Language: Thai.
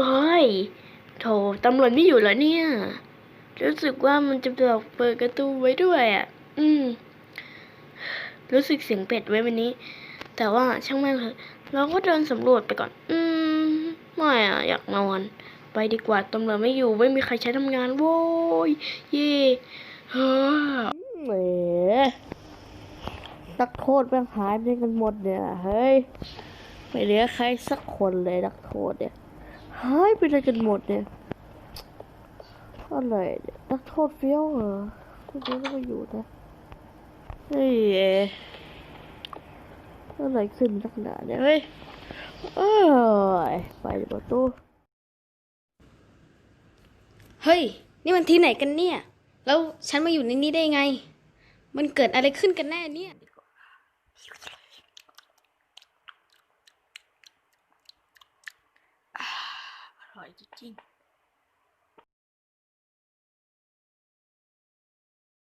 เอ้ยโถตำรวจไม่อยู่แล้วเนี่ย รู้สึกว่ามันจะแบบเปิดประตูไว้ด้วยอะ อืม รู้สึกเสียงเป็ดไว้วันนี้ แต่ว่าช่างแม่งเถอะเราก็เดินสำรวจไปก่อน อืม ไม่อะ อยากนอน ไปดีกว่าตำรวจไม่อยู่ ไม่มีใครใช้ทำงานโว้ย เย่เฮ้อแหมนักโทษแม่งหายไปกันหมดเนี่ย เฮ้ย ไม่เหลือใครสักคนเลยนักโทษเนี่ย หายไปไหนกันหมดเนี่ยอะไรเนี่ยนักโทษเฟี้ยวเหรอทุกคนก็มาอยู่นะเฮ้ยอะไรขึ้นนักหนาเนี่ยเฮ้ยเอ้ยไปดีกว่าตู้เฮ้ย นี่มันที่ไหนกันเนี่ย แล้วฉันมาอยู่ในนี้ได้ไง มันเกิดอะไรขึ้นกันแน่เนี่ย อร่อยจริงๆ